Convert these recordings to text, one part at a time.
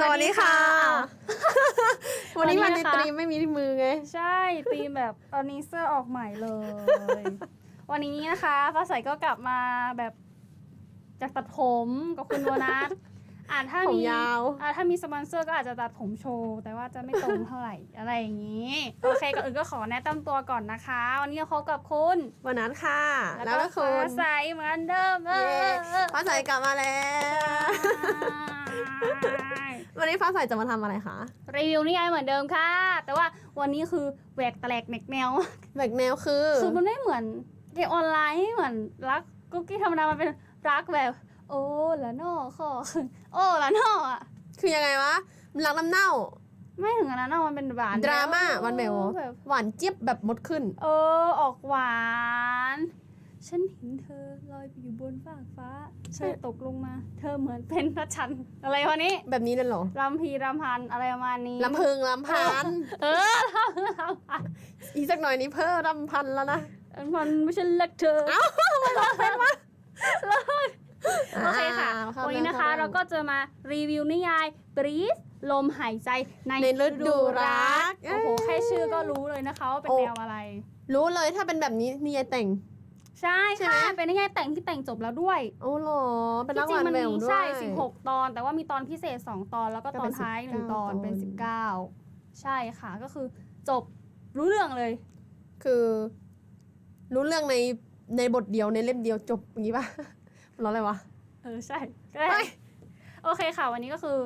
สวัสดีค่ะ วันนี้วัวันนในนี้นะคะตรีมไม่มีมือไง ใช่ตีมแบบตอนนี้เสื้อออกใหม่เลย วันนี้นะคะฟ้าใสก็กลับมาแบบจากตัดผมกับคุณโบนัสอ่าถ้าผมมียาวอ่าถ้ามีสปอนเซอร์ก็อาจจะตัดผมโชว์ แต่ว่าจะไม่ตรงเท่าไหร่ อะไรอย่างนี้ โอเคก่อนอื่นก็ขอแนะนำตัวก่อนนะคะ วันนี้เราพบกับคุณวันนั้นค่ะ แล้วก็คุฟ้าณใสเหมือนเดิมเอเย้อ ฟ้าใสกลับมาแล้ว วันนี้ฟ้าใสจะมาทำอะไรคะรีวิวนี่ไงเหมือนเดิมค่ะ แต่ว่าวันนี้คือแหวกแตกแหนกแนว แบกแนวคือ คือมันไม่เหมือนเกมออนไลน์ไม่เหมือนรักกุ๊กกี้ธรรมดามันเป็นรักแบบ โอ้ละนอขอโอ้ละนออะคือยังไงวะมันรักน้ำเน่า ไม่ถึงอันนั้นอะมันเป็นหวานดราม่าวันแมวแบบหวานเจี๊ยบแบบมดขึ้น เออออกหวาน ฉันเห็นเธอลอยไปอยู่บนฟากฟ้าใช่เธอตกลงมา เธอเหมือนเป็นพระชันทร์อะไรวะนี้แบบนี้เลยเหรอรำพีรำพันอะไรประมาณนี้ลำพึงลำพัน เออรำรำพันอีกสักหน่อยนี้เพิ่มลำพันแล้วนะมันไม่ใช่เล็กเธอเอ้าทำไมร้องเป็นวะโอเคค่ะอ่าเข้าวันนี้นะคะเรื่องเราก็จะมารีวิวนิยาย Breathe ลมหายใจในในฤดูรักโอ้โหแค่ชื่อก็รู้เลยนะคะว่าเป็นโอ้แนวอะไร รู้เลยถ้าเป็นแบบนี้นี่ยายแต่ง ใช่ใช่ไหม ค่ะเป็นนิยายแต่งที่แต่งจบแล้วด้วยโอ้โหรอเป็นรักที่หจริวางนมันแหววมีด้วย ใช่16 ตอน แต่ว่ามีตอนพิเศษ 2 ตอนแล้วก็ก็ตอเป็นนท้าย1ตอนตอนเป็น19 ใช่ค่ะก็คือจบรู้เรื่องเลย คือ รู้เรื่องในในบทเดียวในเล่มเดียวจบอย่างนี้ป่ะ ร้ออะไรวะ เออใช่ก็ได้ไปโอเคค่ะ วันนี้ก็คือ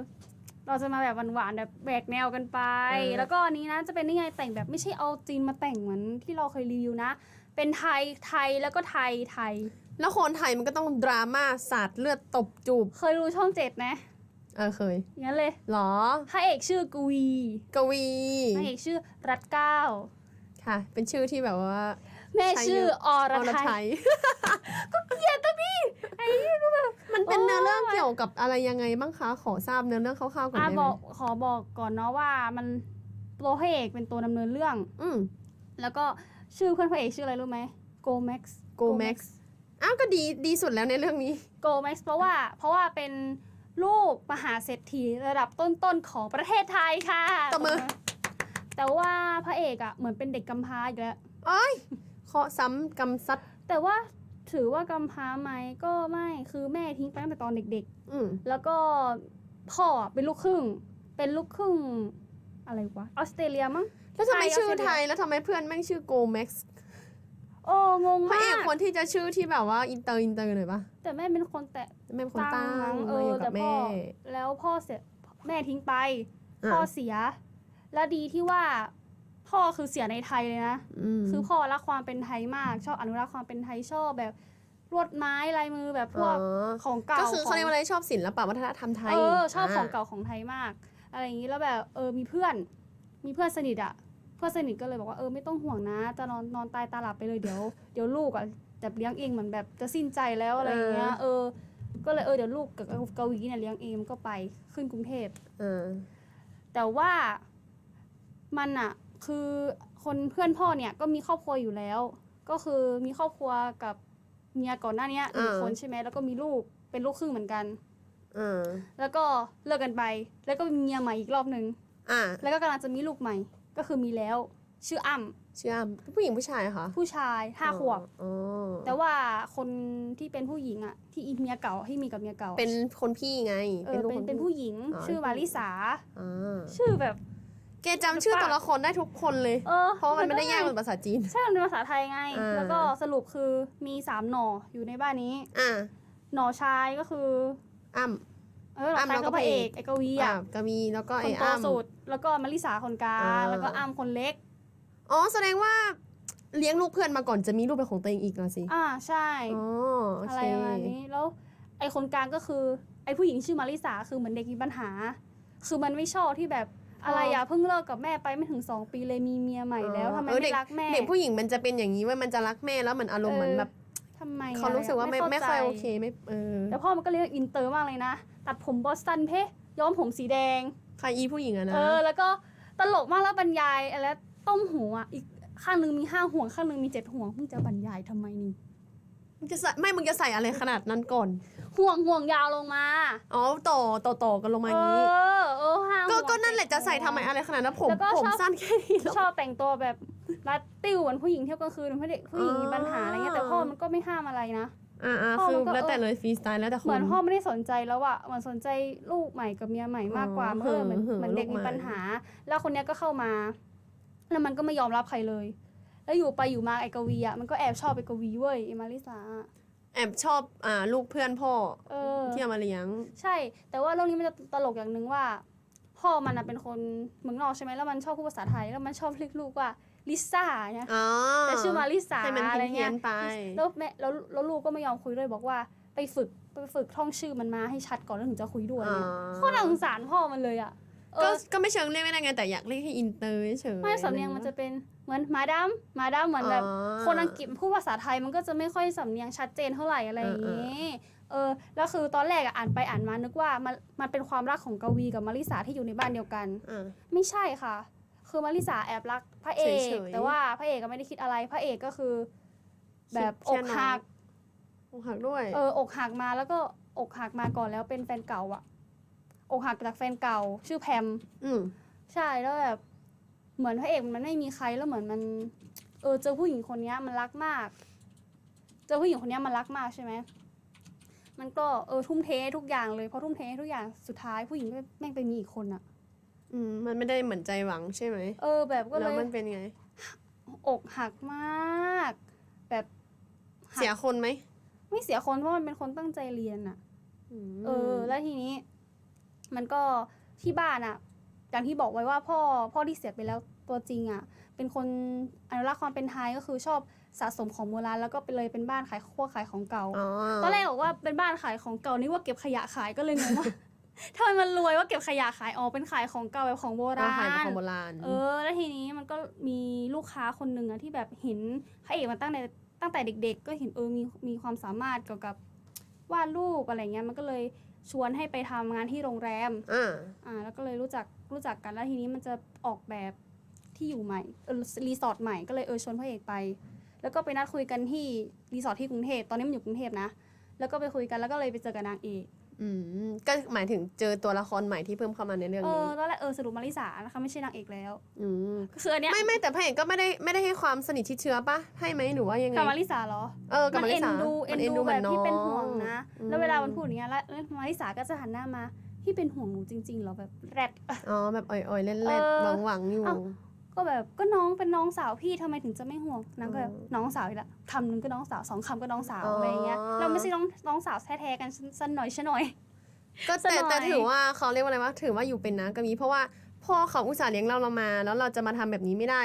เราจะมาแบบหวานๆแบบแบกแนวกันไป เออ แล้วก็อันนี้นะจะเป็นนิยายแต่งแบบไม่ใช่เอาจีนมาแต่งเหมือนที่เราเคยรีวิวนะ เป็นไทยไทยแล้วก็ไทยไทย แล้วคนไทยมันก็ต้องดราม่าสาดเลือดตบจูบ เคยรู้ช่องเจ็ดนะเออเคยอย่างนั้นเลยหรอพระเอกชื่อกวีกวีนางเอกชื่อรัตเก้าค่ะ เป็นชื่อที่แบบว่า แม่ชื่ออรอรไทไทยยเกลียดตรงนี้ไอ้นี่ก็แบบมันเป็นโอ้ยเนื้อเรื่องเกี่ยวกับอะไรยังไงบ้างคะขอทราบเนื้อเรื่องคร่าวๆก่อนอะได้บไหมอกขอบอกก่อนเนาะว่ามันตัวพระเอกเป็นตัวดำเนินเรื่อง อืม แล้วก็ชื่อเพื่อนพระเอกชื่ออะไรรู้ไหมโกแม็กซ์โกแม็กซ์อ้าวก็ดีดีสุดแล้วในเรื่องนี้โกแม็กซ์เพราะว่าเพราะว่าเป็นลูกมหาเศรษฐีระดับต้นๆของประเทศไทยค่ะตบมือ แต่ว่าพระเอกอะเหมือนเป็นเด็กกำพร้าอีกแล้วโอ้ยเคาะซ้ำกำซัดแต่ว่าถือว่ากำพร้าไหมก็ไม่คือแม่ทิ้งไปตั้งแต่ตอนเด็กอืมๆแล้วก็พ่อเป็นลูกครึ่ง เป็นลูกครึ่งอะไรวะออสเตรเลียมั้ง แล้วทำไมไทยชื่อเอาเสียไทยแล้วทำไมเพื่อนแม่งชื่อโกแม็กซ์โอ้งงพระมาเอกก คนที่จะชื่อที่แบบว่าอินเตอร์อินเตอร์หน่อยปะแต่แม่เป็นคนแต่ แม่เป็นคนตั้งมั้งเอมาออยู่กัแต่บพ่แม่อแล้วพ่อเสียแม่ทิ้งไปอะพ่อเสีย แล้วดีที่ว่า พ่อคือเสียในไทยเลยนะ ม คือพ่อรักความเป็นไทยมาก ชอบอนุรักษ์ความเป็นไทยชอบแบบลวดไม้ลายมือแบบพวกอ๋อ ของเก่าก็คือเขาเรียกว่าอะไรชอบศิลปะวัฒนธรรมไทยเออชอบของเก่าของไทยมาก อะไรอย่างนี้แล้วแบบเออมีเพื่อน มีเพื่อนสนิทอะเพื่อนสนิทก็เลยบอกว่าเออไม่ต้องห่วงนะ จะนอนนอนตายตาหลับไปเลยเดี๋ยวเดี๋ยวลูกอะจะเลี้ยงเองเหมือนแบบจะสิ้นใจแล้วอะไรอย่างเงี้ยเออ ก็เลยเออเดี๋ยวลูกกับกวีเนี่ยเลี้ยงเองก็ไปขึ้นกรุงเทพเออ แต่ว่ามันอะคือคนเพื่อนพ่อเนี่ยก็มีครอบครัวอยู่แล้ว ก็คือมีครอบครัวกับเมียก่อนหน้าเนี้ยหนึ่งอ่าคนใช่ไหมแล้วก็มีลูกเป็นลูกครึ่งเหมือนกันเออแล้วก็เลิกกันไป แล้วก็มีเมียใหม่อีกรอบหนึ่ง อะแล้วก็กำลังจะมีลูกใหม่ ก็คือมีแล้ว ชื่ออ้ำเชื่อมผู้หญิงผู้ชายอะคะผู้ชายห้าขวบ อ๋อแต่ว่าคนที่เป็นผู้หญิงอะที่อีเมียเก่าที่มีกับเมียเก่าเป็นคนพี่ไงเออลูกเป็นคนเป็นผู้หญิง อ๋อ ชื่อมาริสา อ่าชื่อแบบ แกจำชื่อตัวละครได้ทุกคนเลย เออเพราะมันไม่ได้แยกเป็นภาษาจีน ใช่มันเป็นภาษาไทยไง อ่า แล้วก็สรุปคือมีสามหน่ออยู่ในบ้านนี้ อะหน่อชายก็คืออ้ำ เออหน่ออ้ำชายแล้วก็ก็พระเอกพระเอก ไอ้กวีอะอะก็มีแล้วก็คไอ้นโตอ้ำสุดแล้วก็มาริสาคนกลางอ่า แล้วก็อ้ำคนเล็ก อ๋อแสดงว่าเลี้ยงลูกเพื่อนมาก่อนจะมีลูกเป็นของตัวเองอีกเหรอสิอ่าใช่ อ๋อโออะเค ไรประมาณนี้แล้วไอ้คนกลางก็คือไอ้ผู้หญิงชื่อมาริสาคือเหมือนเด็กมีปัญหา คือมันไม่ชอบที่แบบอะไรอะเพิ่งเลิกกับแม่ไปไม่ถึงสองปีเลยมีเมียใหม่แล้วทำไมเออ ไม่เด็กรักแม่ เด็กผู้หญิงมันจะเป็นอย่างนี้เว่ามันจะรักแม่แล้วเหมือนอารมณ์เหมือนแบบ ทำไมอะเขารู้สึกว่าไม่เข้ไม่ใจค่อยโอเคไม่เออแล้วพ่อมันก็เรียกอินเตอร์มากเลยนะ ตัดผมบอสตันเพย้อมผมสีแดงใครอีผู้หญิงอะนะเออแล้วก็ตลกมากแล้วบรรยายอะไรต้มหูอะอีกข้างหนึงมีห้าห่วงข้างหนึงมีเจ็ดห่วงเพิ่งจะบรรยายทำไมนี่ มึงจะใส่ไม่มึงจะใส่อะไรขนาดนั้นก่อน ห่วงห่วงยาวลงมา อ๋อต่อต่อต่อกันลงมาอเอย่างนี้ อเออห้าก็ห่วงก็นั่นแหละจะใส่ทำไมอะไรขนาดนั้นผมแล้วก็ผมชอบ สั้นแค่นี้เหรอ ชอบแต่งตัวแบบรัดติ้วเหมือนผู้หญิงเที่ยวกลางคืนเหมือนผู้เด็กผู้หญิงมีปัญหาอะไรเงี้ยแต่พ่อมันก็ไม่ห้ามอะไรนะ อ่าอ่าพ่อคือมันก็ แล้วแต่เออเลยฟรีสไตล์แล้วแต่คเหมือน นพ่อไม่ได้สนใจแล้วอะเหมือนสนใจลูกใหม่กับเมียใหม่มากกว่าอ๋อเออเหมือนเหอะเหมือนเด็กลูกมีใหม่ ปัญหา แล้วคนเนี้ยก็เข้ามา แล้วมันก็ไม่ยอมรับใครเลย แล้วอยู่ไปอยู่มาไอ้กวีอะมันก็แอบชอบไอ้กวีเว้ยไอ้มาริสาอะแอบชอบอ่าลูกเพื่อนพ่อเออ ที่เอามาเลี้ยง ใช่ แต่ว่าเรื่องนี้มันจะตลกอย่างหนึ่งว่า พ่อมันอะเป็นคนเมืองนอกใช่ไหมแล้วมันชอบพูดภาษาไทยแล้วมันชอบเรียกลูกว่าลิซ่าเนี่ยอ๋อแต่ชื่อมาริสาให้มันอะไรเพี้เงี้ยยนๆไปแล้วแม่แล้วแล้วลูกก็ไม่ยอมคุยด้วยบอกว่าไปฝึกไปฝึกท่องชื่อมันมาให้ชัดก่อนแล้วถึงจะคุยด้วยอ๋อเนี่ยโคตรน่าสงสารพ่อมันเลยอะเอ ก็อก็ไม่เชิงเรียกไม่ได้ไงแต่อยากเรียกให้อินเตอร์เฉยๆไม่สำเนียงมันจะเป็นเหมือนมาดามมาดามเหมือนแบบอ๋อคนอังกฤษพูดภาษาไทยมันก็จะไม่ค่อยสำเนียงชัดเจนเท่าไหร่อะไรอย่างงี้เออแล้วคือตอนแรกอะอ่านไปอ่านมานึกว่ามันมันเป็นความรักของกวีกับมาริสาที่อยู่ในบ้านเดียวกัน อ่า ไม่ใช่ค่ะ คือมาริสาแอบรักพระเอก เฉยๆแต่ว่าพระเอกก็ไม่ได้คิดอะไร พระเอกก็คือ แบบคิอดกแค่น้องหัก อกหักด้วย เออ อกหักมาแล้วก็อกหักมาก่อนแล้วเป็นแฟนเก่าอะ อกหักจากแฟนเก่า ชื่อแพม อืมใช่แล้วแบบเหมือนพระเอกมันไม่มีใครแล้วเหมือนมัน เออเจอผู้หญิงคนเนี้ยมันรักมาก เจอผู้หญิงคนเนี้ยมันรักมากใช่ไหมมันก็เออทุ่มเททุกอย่างเลยพอทุ่มเททุกอย่างสุดท้ายผู้หญิงก็แม่งไปมีอีกคนอะอืมมันไม่ได้เหมือนใจหวังใช่ไหมเออ แบบก็เลแล้วยมันเป็นไง อกหักมาก แบบหักเสียคนไหมไม่เสียคนเพราะมันเป็นคนตั้งใจเรียนอะมเออ แล้วทีนี้ มันก็ที่บ้านอะอย่างที่บอกไว้ว่าพ่อพ่อที่เสียไปแล้วตัวจริงอะเป็นคนอนุรักษ์ความเป็นไทยก็คือชอบสะสมของโบราณแล้วก็ไปเลยเป็นบ้านขายพวกขายของเก่าอ๋อตอนแรกบอกว่าเป็นบ้านขายของเก่านี่ว่าเก็บขยะขายก็เลยงงว่าทำไมมันรวยว่าเก็บขยะขายอ๋อเป็นขายของเก่าแบบของโบร้าราณขายของโบราณ เออ แล้วทีนี้มันก็มีลูกค้าคนหนึ่งอะที่แบบเห็นพระเอกมาตั้งแต่ตั้งแต่เด็ก ๆ ก็เห็นเออมีมีความสามารถเกี่ยวกับวาดรูปอะไรเงี้ยมันก็เลย ชวนให้ไปทำงานที่โรงแรม อ่า อ่าแล้วก็เลยรู้จักรู้จักกันแล้วทีนี้มันจะออกแบบที่อยู่ใหม่เออรีสอร์ทใหม่ก็เลยเออชวนพระเอกไป แล้วก็ไปนัดคุยกันที่รีสอร์ทที่กรุงเทพตอนนี้มันอยู่กรุงเทพนะ แล้วก็ไปคุยกันแล้วก็เลยไปเจอกับนางเอก อืมก็หมายถึงเจอตัวละครใหม่ที่เพิ่มเข้ามาในเรื่องเอนี้อตอนแรกเออสรุปมาริสานะคะไม่ใช่นางเอกแล้วอืมคืออันเนี้ยไม่ไม่แต่พระเอกก็ไม่ได้ไม่ได้ให้ความสนิทชิดเชื้อปะให้ไหมหรือว่ายังไงกับมาริสาเหรอ เออกับมันมาริเอ็นสาดูมัเอ็นดูหแบมืบที่เป็นห่วงองนะ อืมแล้วเวลามันพูดอย่างเงี้ยแล้วแล้วมาริสาก็จะหันหน้ามา พี่เป็นห่วงหนูจริงๆเหรอแบบแรด อ๋อแบบอ่อยๆเล่นเออ ๆหวังหวังๆอยู่เอ้า ก็แบบก็น้องเป็นน้องสาวพี่ทำไมถึงจะไม่ห่วงนางก็แบบอืมน้องสาวอีกละคำหนึงก็น้องสาวสองคำก็น้องสาวอ๋อออะไรอย่างเงี้ยเราไม่ใช่น้องน้องสาวแท้ๆกันสันหน่อยชะหน่อย ก็แต่สนอยแต่ถือว่าเขาเรียกว่าอะไรวะถือว่าอยู่เป็นนะก็มีเพราะว่าพ่อเขาอุตส่าห์เลี้ยงเราเรามา แล้วเราจะมาทำแบบนี้ไม่ได้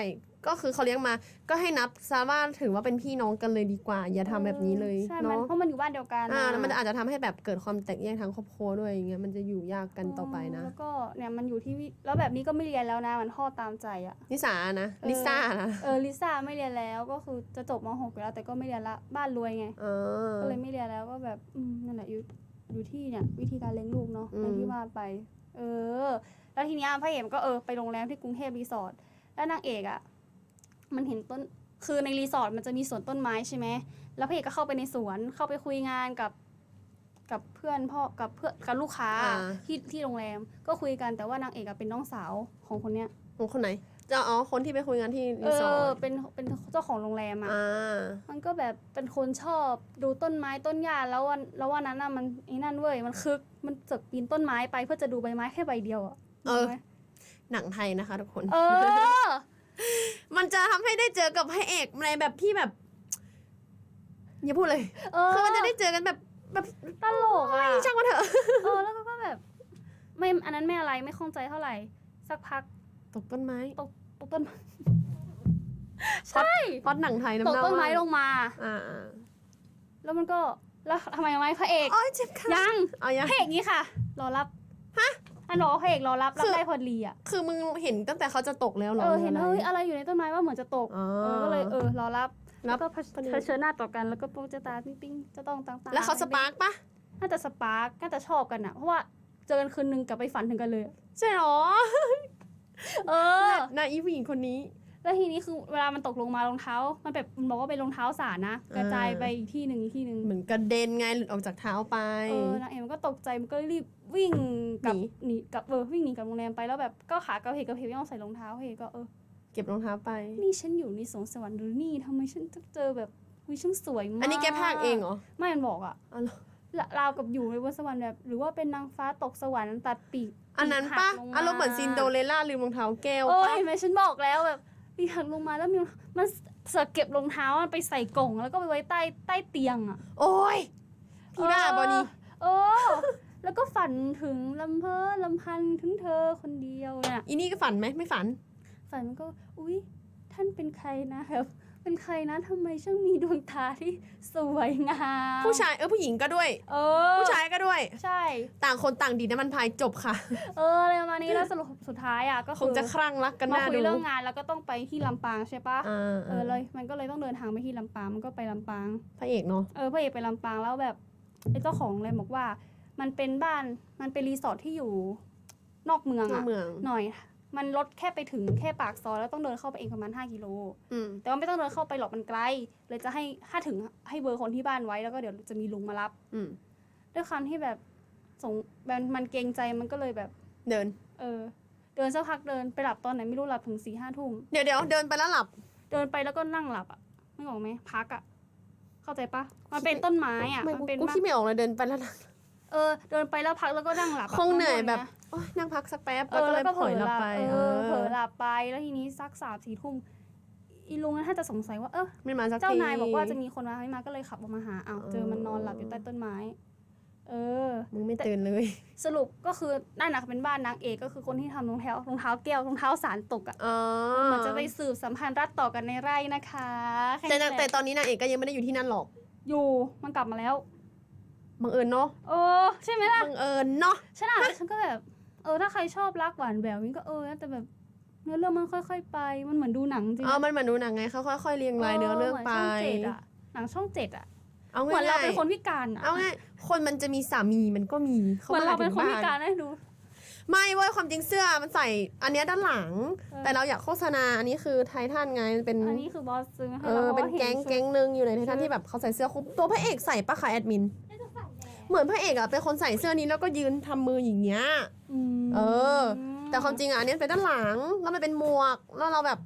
ก็คือเขาเลี้ยงมา ก็ให้นับซะว่าถือว่าเป็นพี่น้องกันเลยดีกว่า อย่าทำแบบนี้เลยใช่มันเนาะเพราะมันอยู่บ้านเดียวกันอ่าอะแล้วมันอาจจะทำให้แบบเกิดความแตกแยกทางครอบครัวด้วยอย่างเงี้ยมันจะอยู่ยากกันต่อไปนะ แล้วก็เนี่ยมันอยู่ที่วิแล้วแบบนี้ก็ไม่เรียนแล้วนะมันพ่อตามใจอะนิสานะเออลิซ่านะเออลิซ่าไม่เรียนแล้วก็คือจะจบม .6 อยู่แล้วแต่ก็ไม่เรียนละบ้านรวยไงเออก็เลยไม่เรียนแล้วก็แบบอืมนั่นแหละอยู่อยู่ที่เนี่ยวิธีการเลี้ยงลูกเนาะอืมอย่างที่ว่าไป เออ แล้วทีเนี้ยพระเอกก็เออไปโรงแรมที่กรุงเทพรีสอร์ทแล้วนางเอกอะ มันเห็นต้นคือในรีสอร์ทมันจะมีสวนต้นไม้ใช่ไหมแล้วพระเอกก็เข้าไปในสวนเข้าไปคุยงานกับกับเพื่อนพ่อกับเพื่อนกับลูกค้าอ่า ที่ที่โรงแรมก็คุยกันแต่ว่านางเอกอะเป็นน้องสาวของคนเนี้ยของคนไหนจะอ๋อคนที่ไปคุยงานที่เอรีสออร์ทเป็นเป็นเจ้าของโรงแรมอะ อ่า มันก็แบบเป็นคนชอบดูต้นไม้ต้นหญ้าแล้ววันแล้ววันนั้นน่ะมันไอ้นั่นเว้ยมันคึกมันเจึกปีนต้นไม้ไปเพื่อจะดูใบไม้แค่ใบเดียวอะเออห็นไหมหนังไทยนะคะทุกคน เออ มันจะทำให้ได้เจอกับพระเอกในแบบที่แบบอย่าพูดเลยเออคือมันจะได้เจอกันแบบแบบตลกอะช่างมันเถอะเออแล้วก็แบบ ไม่อันนั้นไม่อะไรไม่ข้องใจเท่าไหร่ สักพักตกต้นไม้ตกต้นไม้ใช่พล็อดหนังไทยน้ำตกเน่าต้นไม้ลงมา อ่าแล้วมันก็แล้วทำไมไม่พระเอกอ๋อเจ็บขายังเอายังพระเอกนี้ค่ะ รอรับ ฮะอันรอพระเอกรอรับคืรับอได้พอดีอะคือมึงเห็นตั้งแต่เขาจะตกแล้วเหรอ เออเห็นรืเฮ้ยอะไรอะไรอยู่ในต้นไม้ว่าเหมือนจะตกอ๋อเออก็เลยเออรอรับรัแล้บวก็เผพอดีเผชิญหน้าต่อกันแล้วก็โป๊ะจะตาติ้งติ้งจะต้องต่างๆแล้วเขาสปาร์กปะน่าจะสปาร์กน่าจะชอบกันอะเพราะว่าเจอกันคืนนึงกลับไปฝันถึงกันเลยอะใช่หรอเออนายอีผู้หญิงคนนี้ แล้วทีนี้คือเวลามันตกลงมารองเท้า มันแบบมันบอกว่าเป็นรองเท้าสารนะกระจายไปอีกที่หนึ่งอีกที่หนึ่งเหมือนกระเด็นไงหลุดออกจากเท้าไปเออนางเอกมันก็ตกใจมันก็รีบวิ่งกลับหนีหนีกลับเออวิ่งหนีกลับโรงแรมไปแล้วแบบก็ขากระเพกกระเพกไม่ต้องใส่รองเท้าเฮก็เออเก็บรองเท้าไป นี่ฉันอยู่ในสวงสวรรค์หรือนี่ทำไมฉันต้องเจอแบบวิฉันสวยมากอันนี้แกพากย์เองเหรอไม่มันบอกอะอ๋อเหรอละราวกับอยู่ในบนสวรรค์แบบ หรือว่าเป็นนางฟ้าตกสวรรค์ตัดปีกอันนั้นปะปีกหักลงอารมณ์เหมือนซินโดเรลล่าลืมรองเท้าแก้วเออปะเห็นไหมฉันบอกแล้วแบบ ปีกหักลงมาแล้วมีมันเสือกเก็บรองเท้ามันไปใส่กล่องแล้วก็ไปไว้ใต้ใต้เตียงอะโอ้ยพี่บ้าบอนี่เออ แล้วก็ฝันถึงลำเพ้อลำพันถึงเธอคนเดียวเนี่ยอีนี่ก็ฝันไหมไม่ฝัน ฝันมันก็ อุ๊ย ท่านเป็นใครนะแบบ เป็นใครนะทำไมช่างมีดวงตาที่สวยงามผู้ชายเออผู้หญิงก็ด้วย เออผู้ชายก็ด้วย ใช่ ต่างคนต่างดีน้ำมันพายจบค่ะ เอออะไรประมาณนี้แล้วสรุปสุดท้ายอะก็คคืงอจะคลั่งรักกันมาน่าคุดูยเรื่องงานแล้วก็ต้องไปที่ลำปางใช่ปะอ่า เออเลยมันก็เลยต้องเดินทางไปที่ลำปางมันก็ไปลำปาง พระเอกเนาะ เออพระเอกไปลำปางแล้วแบบไอ้เจ้าของเลยบอกว่า มันเป็นบ้านมันเป็นรีสอร์ทที่อยู่นอกเมืองนอกอะเมือง หน่อย มันรถแค่ไปถึงแค่ปากซอยแล้วต้องเดินเข้าไปเองประมาณ 5 กิโล อืม แต่ว่าไม่ต้องเดินเข้าไปหรอกมันไกล เลยจะให้ถ้าถึงให้เบอร์คนที่บ้านไว้แล้วก็เดี๋ยวจะมีลุงมารับ อืม ด้วยความที่แบบสงมันมันเกรงใจมันก็เลยแบบ เดิน เออ เดินสักพักเดินไปหลับตอนไหนไม่รู้หลับถึงสี่ห้าทุ่ม เดี๋ยวเดี๋ยวเดินไปแล้วหลับ เดินไปแล้วก็นั่งหลับอะไม่ออกไหมพักอะเข้าใจปะมันเป็นต้นไม้อะไม่มันกูเป็นกูบ้าน คิดไม่ออกเลยเดินไปแล้วหลับ เออเดินไปแล้วพักแล้วก็นั่งหลับะคงเหนื่อยข้าแบบนะโอ๊ยนั่งพักสักแป๊บเอแล้วอก็เลแล้วยก็เผเผลลออหลับหลับไปเอเอออเผลอหลับไปแล้วทีนี้สักสามสี่ทุ่มอีลุงนั้นถ้าจะสงสัยว่าเออไม่มาสักที เจ้านายบอกว่าจะมีคนมาไม่มาก็เลยขับออกมาหาอ้าวเจอมันนอนหลับอยู่ใต้ต้นไม้ เออ มึงไม่ตื่นเลย สรุปก็คือนั่นนะเป็นบ้านนางเอกก็คือคนที่ทำรองเท้ารองเท้าแก้วรองเท้าสารตกอะอ๋อเหมือนจะไปสืบสัมพันธ์รัดต่อกันในไร่นะคะค่แต่นี้นางหละแต่ตอนนี้นางเอกก็ยังไม่ได้อยู่ที่นั่นหรอก อยู่มันกลับมาแล้ว บังเอิญเนาะโอ้ใช่ไหมล่ะบังเอิญเนาะฉันอ่านแล้วฉันก็แบบเออถ้าใครชอบรักหวานแหววนี่ก็เออนะแต่แบบเนื้อเรื่องมันค่อย ๆ ไปมันเหมือนดูหนังจริงอ๋อมันเหมือนดูหนังไงเขาค่อยๆเรียงรายเนื้อเรื่องไปหมืนช่องเจ็ดอะหนังช่องเจ็ดอะเอาเหมือนเราง่ายเป็นคนพิการๆอะเอาง่ายคนมันจะมีสามีมันก็มีเหมือนเราเป็นคนพิการมให้ดูไม่เว้ยความจริงเสื้อมันใส่อันเนี้ยด้านหลังเออแต่เราอยากโฆษณาอันนี้คือไททันไงเป็นอันนี้คือบอสซื้อมาให้เอเราอพราะเป็นว่าห็แก๊งชุดแก๊งหนึ่งอยู่ในไททันชุดที่แบบเขาใส่เสื้อคลุมตัวพระเอกใส่ปะคะแอดมิน เหมือนพระเอกอะเป็นคนใส่เสื้อนี้แล้วก็ยืนทำมืออย่างเงี้ยมเออ แต่ความจริงอะอันเนี้ยเป็นด้านหลังแล้วมันเป็นหมวกแล้วเราแบบ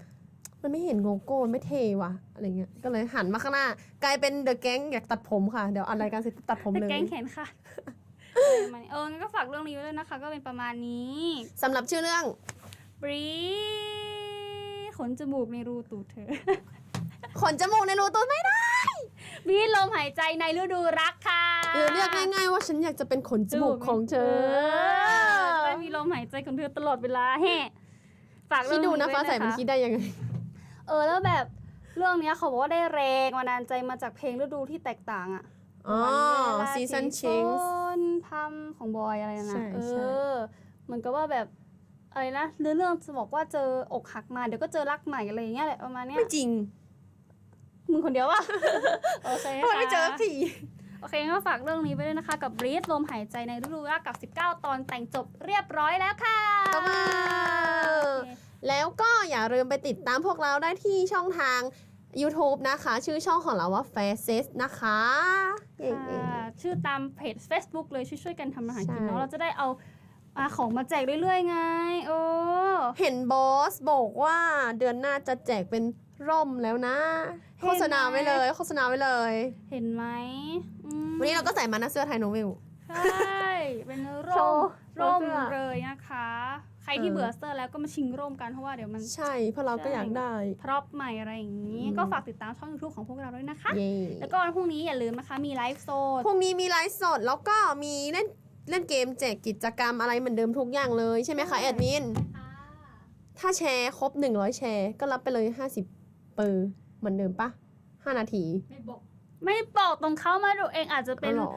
มันไม่เห็นโลโก้มันไม่เท่ว่ะอะไรเงี้ยก็เลยหันมาข้างหน้ากลายเป็นเดอะแก๊งอยากตัดผมค่ะเดี๋ยวอันรายการเสร็จตัดผมแต่เลยแก๊งแขนค่ะเออมันเอองั้นก็ฝากเรื่องนี้ไว้ด้วยนะคะ ก็เป็นประมาณนี้สำหรับชื่อเรื่อง บรีขนจมูกในรูตูดเธอ ขนจมูกในรูตูดไม่ได้ บีลมหายใจในฤดูรักค่ะหรือเรียกง่ายๆว่าฉันอยากจะเป็นขนจมูกของเธอจะได้มีลมหายใจของเธอตลอดเวลาแฮ่ฝากคิเรื่ดองดูนี้นะไว้ฟ้าใสมันนะคะคิดได้ยังไง เออแล้วแบบเรื่องเนี้ยเขาบอกว่าได้แรงบันดาลใจมาจากเพลงฤดูที่แตกต่างอะอ๋อวันเวลา season ที่ change ฝนพำของบอยอะไรนะใช่เอใช่อเหมือนกับว่าแบบอะไรนะเนื้อเรื่องจะบอกว่าเจออกหักมาเดี๋ยวก็เจอรักใหม่อะไรอย่างเงี้ยแหละประมาณเนี้ยไม่จริง มึงคนเดียววะโอเคทำไมไม่เจอค่ะทีโอเคงั้นก็ฝากเรื่องนี้ไปด้วยนะคะ กับรีดลมหายใจในฤดูรักกับ 19 ตอนแต่งจบเรียบร้อยแล้วค่ะตบมือโอเคแล้วก็อย่าลืมไปติดตามพวกเราได้ที่ช่องทาง YouTube นะคะ ชื่อช่องของเราว่า f a c e s นะคะเย้ค่ะชื่อตามเพจ Facebook เลยช่วยๆกันทำอาหารกินใช่เนาะเราจะได้เอาอาของมาแจกเรื่อยๆไง โอ้ เห็นบอสบอกว่าเดือนหน้าจะแจกเป็น ร่มแล้วนะ โฆษณาไว้เลย โฆษณาไว้เลย เห็นไหมอืมวันนี้เราก็ใส่มานะเสื้อไทยโนเวล ใช่เป็นโชร่มว์โชว์ร่มเสื้อ เลยนะคะ ใครที่เออเบื่อเสื้อแล้วก็มาชิงร่มกันเพราะว่าเดี๋ยวมัน ใช่ เพราะเราก็อยากได้ พร็อพใหม่อะไรอย่างนี้ อืม ก็ฝากติดตามช่อง YouTube ของพวกเราด้วยนะคะ เย้แล้วก็วันพรุ่งนี้อย่าลืมนะคะมีไลฟ์โซนพรุ่งนี้มีไลฟ์สดแล้วก็มีเล่นเล่นเกมแจกกิจกรรมอะไรเหมือนเดิมทุกอย่างเลยใช่ไหมคะแอดมิน ถ้าแชร์ครบ 100 แชร์ก็รับไปเลย 50 เปอร์เหมือนเดิมปะ5นาที ไม่บอกไม่บอกตรงเข้ามาดูเองอาจจะเป็น อ๋อหรอ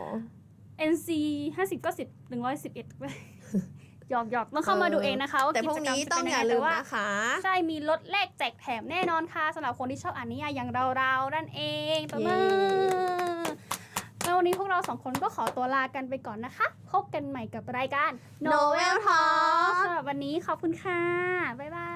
NC 50 90 111หยอกหยอกต้องเข้ามาดูเองนะคะว่าแต่กิพวกจกรรมนี้จะต้เป็องนอยังย่าไงลืแต่มว่านะคะ ใช่ มีลดแลกแจกแถมแน่นอนค่ะสำหรับคนที่ชอบอ่านนิยายอย่างเราๆนั่นเองตบมือแล้ววันนี้พวกเราสองคนก็ขอตัวลากันไปก่อนนะคะ พบกันใหม่กับรายการ Novel Talk สำหรับวันนี้ขอบคุณค่ะ บ๊ายบาย